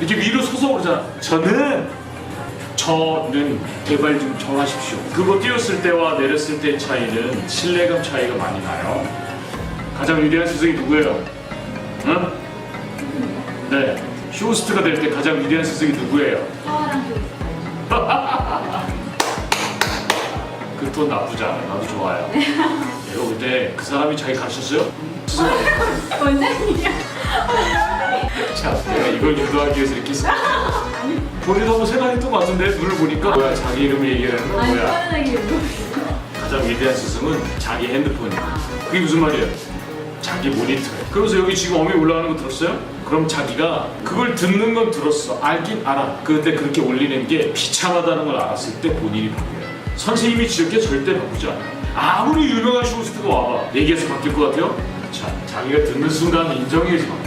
이렇게 위로 서서 그러잖아. 저는 저는 제발 좀 정하십시오. 그거 띄웠을 때와 내렸을 때의 차이는 신뢰감 차이가 많이 나요. 가장 위대한 스승이 누구예요? 응? 네. 쇼호스트가 될 때 가장 위대한 스승이 누구예요? 서아랑 교육. 그돈 나쁘지 않아. 나도 좋아요. 내가 그때 그 사람이 자기 가르쳤어요? 스승. 원장님이요? 자, 내가 이걸 유도하기 위해서 이렇게 했어. 본인도 한번 생각했던 것 같은데 눈을 보니까 뭐야 자기 이름을 얘기하는 건 아니 뭐야? 교육. 가장 위대한 스승은 자기 핸드폰이야. 그게 무슨 말이에요? 자기 모니터예요. 그러면서 여기 지금 어미 올라가는 거 들었어요? 그럼 자기가 그걸 듣는 건 들었어. 알긴 알아. 근데 그렇게 올리는 게 비참하다는 걸 알았을 때 본인이 바뀌어요. 선생님이 지었게 절대 바꾸지 않아요. 아무리 유명한 쇼호스트가 와봐. 얘기해서 바뀔 것 같아요? 자, 자기가 듣는 순간 인정해서 바뀌어요.